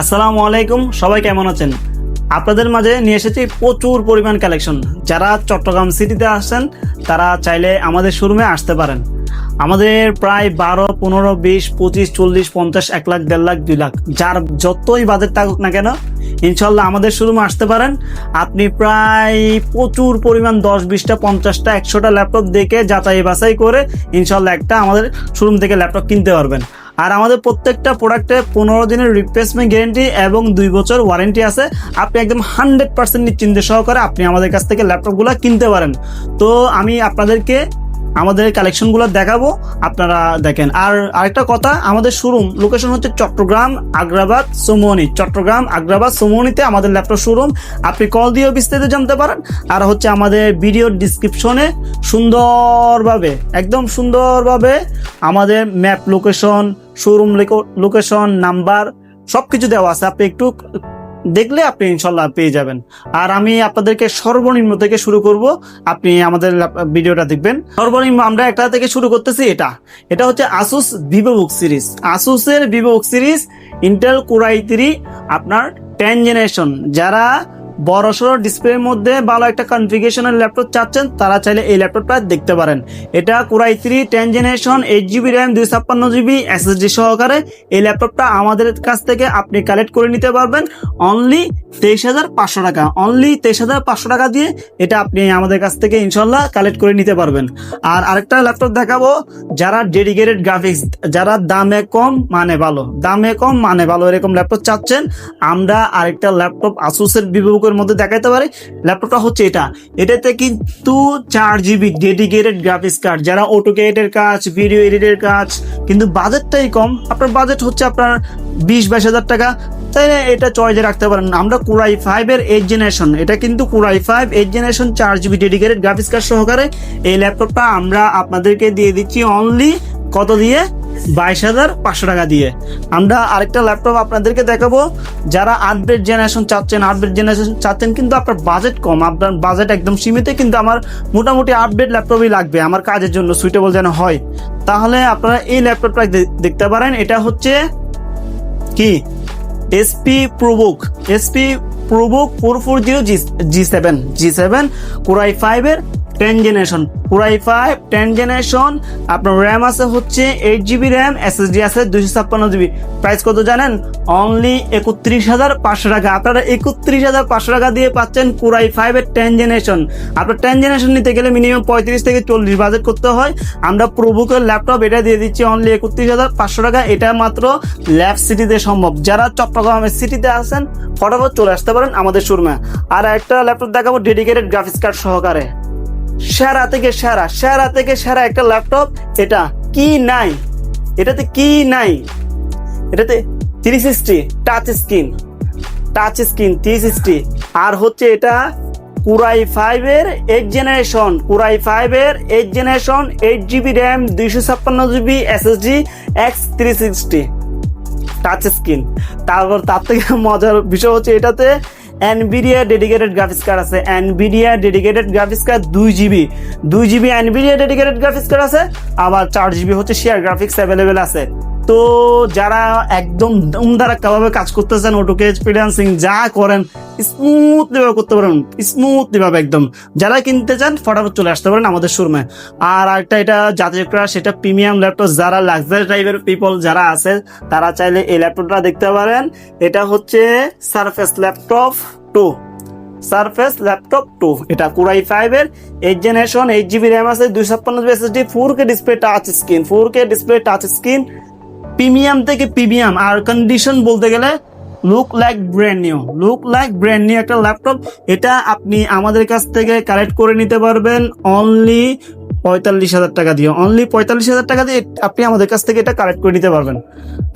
আসসালামু আলাইকুম, সবাই কেমন আছেন? আপনাদের মাঝে নিয়ে এসেছি প্রচুর পরিমাণ কালেকশন যারা চট্টগ্রাম সিটিতে আসেন, তারা চাইলে আমাদের শোরুমে আসতে পারেন। আমাদের প্রায় বারো, পনেরো, বিশ, পঁচিশ, চল্লিশ, পঞ্চাশ, এক লাখ, দেড় লাখ, দুই লাখ, যার যতই বাজেট থাকুক না কেন, ইনশাল্লাহ আমাদের শোরুমে আসতে পারেন। আপনি প্রায় প্রচুর পরিমাণ দশ, বিশটা, পঞ্চাশটা, একশোটা ল্যাপটপ দেখে যাচাই বাছাই করে ইনশাল্লাহ একটা আমাদের শোরুম থেকে ল্যাপটপ কিনতে পারবেন। আর আমাদের প্রত্যেকটা প্রোডাক্টে পনেরো দিনের রিপ্লেসমেন্ট গ্যারেন্টি এবং দুই বছর ওয়ারেন্টি আছে। আপনি একদম হান্ড্রেড পার্সেন্ট নিশ্চিন্তে সহকারে আপনি আমাদের কাছ থেকে ল্যাপটপগুলো কিনতে পারেন। তো আমি আপনাদেরকে আমাদের এই কালেকশনগুলো দেখাবো। আপনারা দেখেন। আর আরেকটা কথা, আমাদের শোরুম লোকেশন হচ্ছে চট্টগ্রাম আগ্রাবাদ সোমনি চট্টগ্রাম আগ্রাবাদ সোমনিতে আমাদের ল্যাপটপ শোরুম আপনি কল দিয়েও বিস্তারিত জানতে পারেন। আর হচ্ছে আমাদের ভিডিও ডিসক্রিপশনে সুন্দরভাবে, একদম সুন্দরভাবে আমাদের map location showroom location number সব কিছু দেওয়া আছে। আপনি একটু দেখলে আপনি ইনশাল্লাহ পেয়ে যাবেন। আর আমি আপনাদেরকে সর্বনিম্ন থেকে শুরু করব। আপনি আমাদের ভিডিওটা দেখবেন। সর্বনিম্ন আমরা একটা থেকে শুরু করতেছি এটা। এটা হচ্ছে Asus Vivo book series আসুসের Vivo book series Intel core i three আপনার টেন জেনারেশন যারা বড় সড়ো ডিসপ্লের মধ্যে ভালো একটা কনফিগেশনের ল্যাপটপ চাচ্ছেন, তারা চাইলে এই ল্যাপটপটা দেখতে পারেন। এটা core i three ten generation eight GB RAM দুই ছাপ্পান্ন জিবি এসএসডি সহকারে এই ল্যাপটপটা আমাদের কাছ থেকে আপনি কালেক্ট করে নিতে পারবেন। অনলি তেইশ হাজার পাঁচশো টাকা। অনলি তেইশ হাজার পাঁচশো টাকা দিয়ে এটা আপনি আমাদের কাছ থেকে ইনশাল্লাহ কালেক্ট করে নিতে পারবেন। আর আরেকটা ল্যাপটপ দেখাবো, যারা ডেডিকেটেড গ্রাফিক্স যারা দামে কম মানে ভালো, দামে কম মানে ভালো এরকম ল্যাপটপ চাচ্ছেন, আমরা আরেকটা ল্যাপটপ আসুসের বিভাগের মধ্যে দেখাতে পারি। ল্যাপটপটা হচ্ছে এটা। এটাতে কিন্তু চার জিবি ডেডিকেটেড গ্রাফিক্স কার্ড যারা অটোকেটের কাজ ভিডিও এডিটের কাজ, কিন্তু বাজেটটাই কম। আপনার বাজেট হচ্ছে আপনার বিশ বাইশ হাজার টাকা। তাইলে এটা চয়েসে রাখতে পারেন। আমরা কুরাই ফাইভ এর এইট জেনারেশন এটা কিন্তু core i five eight generation চার জিবি ডেডিকেটেড গ্রাফিক্স কার্ড সহকারে এই ল্যাপটপটা আমরা আপনাদেরকে দিয়ে দিচ্ছি অনলি কত দিয়ে? বাইশ হাজার পাঁচশো টাকা দিয়ে। আমরা আরেকটা ল্যাপটপ আপনাদেরকে দেখাবো। যারা আপডেট জেনারেশন চাচ্ছেন আপডেট জেনারেশন চাচ্ছেন কিন্তু আপনার বাজেট কম। আপনার বাজেট একদম সীমিত, কিন্তু আমার মোটামুটি আপডেট ল্যাপটপই লাগবে, আমার কাজের জন্য সুইটেবল যেন হয়। তাহলে আপনারা এই ল্যাপটপটা দেখতে পারেন, এটা হচ্ছে কি? SP ProBook SP ProBook four four zero G G seven G seven core i ফাইভের ten generation core i five ten generation আপনার র্যাম আছে হচ্ছে এইট জিবি র্যাম এসএসডি আছে দুইশো ছাপ্পান্ন জিবি প্রাইস কত জানেন? অনলি একত্রিশ হাজার পাঁচশো টাকা। আপনারা একত্রিশ হাজার পাঁচশো টাকা দিয়ে পাচ্ছেন কোরাই ফাইভের টেন জেনারেশন আপনার টেন জেনারেশন নিতে গেলে মিনিমাম পঁয়ত্রিশ থেকে চল্লিশ বাজেট করতে হয়। আমরা প্রভুকের ল্যাপটপ এটা দিয়ে দিচ্ছি অনলি একত্রিশ হাজার পাঁচশো টাকা। এটা মাত্র ল্যাব সিটিতে সম্ভব। যারা চট্টগ্রামের সিটিতে আছেন, ফটাফট চলে আসতে পারেন আমাদের শোরুমে আর একটা ল্যাপটপ দেখাবো ডেডিকেটেড গ্রাফিক্স কার্ড সহকারে। সেরা থেকে সেরা সেরা থেকে সেরা একটা ল্যাপটপ এটা কি নাই? এটাতে কি নাই? এটাতে three sixty touch screen touch screen three sixty আর হচ্ছে এটা কুরাই ফাইভের এইট জেনারেশন কুরাই ফাইভের eight generation eight GB RAM দুইশো ছাপ্পান্ন GB SSD x three sixty touch screen তারপর তার থেকে মজার বিষয় হচ্ছে এটাতে এনবিডিয়া ডেডিকেটেড গ্রাফিক্স কার্ড আছে। এনবিডিয়া ডেডিকেটেড গ্রাফিক্স কার্ড দুই জিবি দুই GB Nvidia dedicated graphics card আছে, আবার চার জিবি হচ্ছে শেয়ার গ্রাফিক্স অ্যাভেলেবেল আছে। তো যারা একদম ভাবে কাজ করতেছেন, অটোকে ফ্রিল্যান্সিং যা করেন স্মুথলি ভাবে করতে পারেন স্মুথলি ভাবে একদম। যারা কিনতে চান, ফটাফট চলে আসতে পারেন আমাদের শোরুমে আর একটা এটা জাতীয় করা সেটা প্রিমিয়াম ল্যাপটপ যারা লাক্সারি টাইপের পিপল যারা আছে, তারা চাইলে এই ল্যাপটপটা দেখতে পারেন। এটা হচ্ছে Surface laptop two Surface laptop two এটা কুরাই ফাইভ এর eight generation eight GB RAM আছে দুই ছাপ্পান্ন GB SSD four K display touch screen four K display touch screen premium থেকে প্রিমিয়াম আর কন্ডিশন বলতে গেলে look like brand new look like brand new একটা ল্যাপটপ এটা আপনি আমাদের কাছ থেকে কালেক্ট করে নিতে পারবেন অনলি পঁয়তাল্লিশ হাজার টাকা দিয়ে। অনলি পঁয়তাল্লিশ হাজার টাকা দিয়ে আপনি আমাদের কাছ থেকে এটা কালেক্ট করে নিতে পারবেন।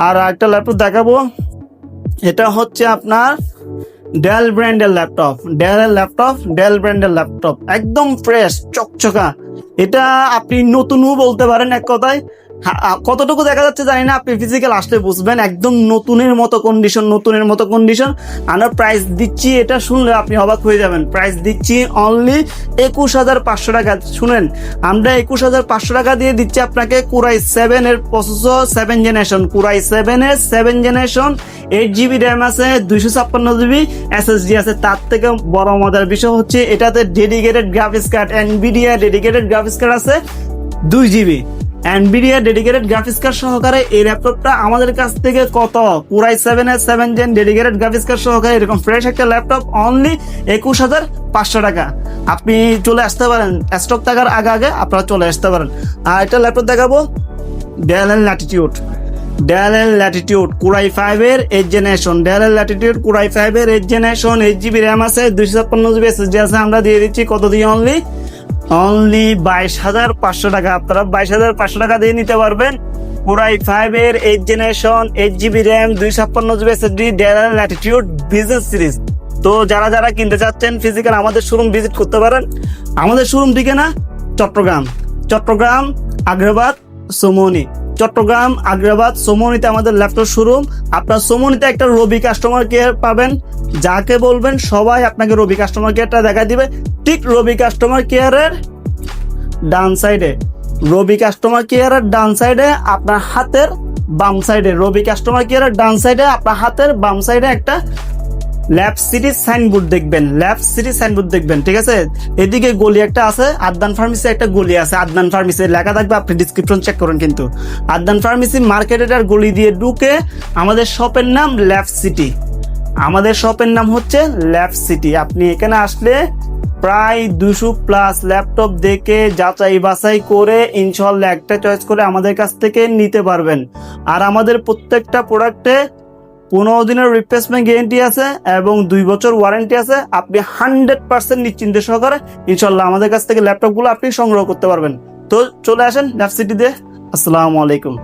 আর একটা ল্যাপটপ দেখাবো, এটা হচ্ছে আপনার ডেল ব্র্যান্ডের ল্যাপটপ ডেলের ল্যাপটপ ডেল ব্র্যান্ডের ল্যাপটপ একদম ফ্রেশ চকচকা। এটা আপনি নতুনও বলতে পারেন এক কথায় কতটুকু দেখা যাচ্ছে জানি না, আপনি ফিজিক্যাল আসলে বুঝবেন, একদম নতুনের মতো কন্ডিশন নতুনের মতো কন্ডিশন আমরা প্রাইস দিচ্ছি, এটা শুনলে আপনি অবাক হয়ে যাবেন। প্রাইস দিচ্ছি অনলি একুশ হাজার পাঁচশো টাকা, শুনেন। আমরা একুশ হাজার পাঁচশো টাকা দিয়ে দিচ্ছি আপনাকে কুরাই সেভেন এর processor seven generation core i seven এর seven generation eight GB RAM আছে, দুইশো ছাপ্পান্ন জিবি এসএসডি আছে। তার থেকে বড় মজার বিষয় হচ্ছে, এটাতে dedicated graphics card Nvidia dedicated graphics card আছে, দুই GB Nvidia dedicated graphics card সহকারে এই ল্যাপটপটা আমাদের কাছ থেকে কত? পুরাই সেভেন এর seven gen dedicated graphics card সহকারে এরকম ফ্রেশ একটা ল্যাপটপ অনলি একুশ হাজার পাঁচশো টাকা। আপনি চলে আসতে পারেন স্টক থাকার আগে আগে আপনারা চলে আসতে পারেন। আর একটা ল্যাপটপ দেখাবো Dell L Latitude Dell L Latitude core i five এর eight generation Dell L Latitude core i five এর eight generation eight GB RAM আছে, দুইশো ছাপ্পান্ন জিবি এসএসডি আছে, আমরা দিয়ে দিচ্ছি কত দিয়ে অনলি অনলি বাইশ হাজার পাঁচশো টাকা। আপনারা বাইশ হাজার পাঁচশো টাকা দিয়ে নিতে পারবেন। পুরাই ফাইভ এর eight generation eight GB RAM দুই ছাপ্পান্ন GB SSD Dell Latitude business series তো যারা যারা কিনতে চাচ্ছেন ফিজিক্যাল আমাদের শোরুম ভিজিট করতে পারেন। আমাদের শোরুম ঠিকানা চট্টগ্রাম। চট্টগ্রাম, আগ্রাবাদ, সোমনি। চট্টগ্রাম, আগ্রাবাদ, সোমনিতে আমাদের ল্যাপটপ শোরুম আপনার সোমনিতে একটা রবি কাস্টমার কেয়ার পাবেন। যাকে বলবেন, সবাই আপনাকে রবি কাস্টমার কেয়ারটা দেখা দিবে। ঠিক রবি কাস্টমার কেয়ারের ডান সাইডে রবি কাস্টমার কেয়ারের ডান সাইডে আপনার হাতের বাম সাইডে রবি কাস্টমার কেয়ারের ডান সাইডে আপনার হাতের বাম সাইডে একটা ল্যাব সিটি সাইনবোর্ড দেখবেন। ল্যাব সিটি সাইনবোর্ড দেখবেন, ঠিক আছে? এদিকে গলি একটা আছে, আদনান ফার্মেসি একটা গলি আছে, আদনান ফার্মেসি লেখা থাকবে, আপনি ডিসক্রিপশন চেক করুন কিন্তু। আদনান ফার্মেসি মার্কেটের আর গলি দিয়ে ঢুকে আমাদের শপের নাম ল্যাব সিটি আমাদের শপের নাম হচ্ছে ল্যাব সিটি আপনি এখানে আসলে প্রায় দুশো প্লাস ল্যাপটপ দেখে যাচাই বাছাই করে ইনশাল্লাহ একটা চয়েস করে আমাদের কাছ থেকে নিতে পারবেন। আর আমাদের প্রত্যেকটা প্রোডাক্টে পনেরো দিনের রিপ্লেসমেন্ট গ্যারেন্টি আছে এবং দুই বছর ওয়ারেন্টি আছে। আপনি হান্ড্রেড পার্সেন্ট নিশ্চিন্তে সহকারে ইনশাল্লাহ আমাদের কাছ থেকে ল্যাপটপগুলো আপনি সংগ্রহ করতে পারবেন। তো চলে আসেন ল্যাব সিটিতে আসসালামু আলাইকুম।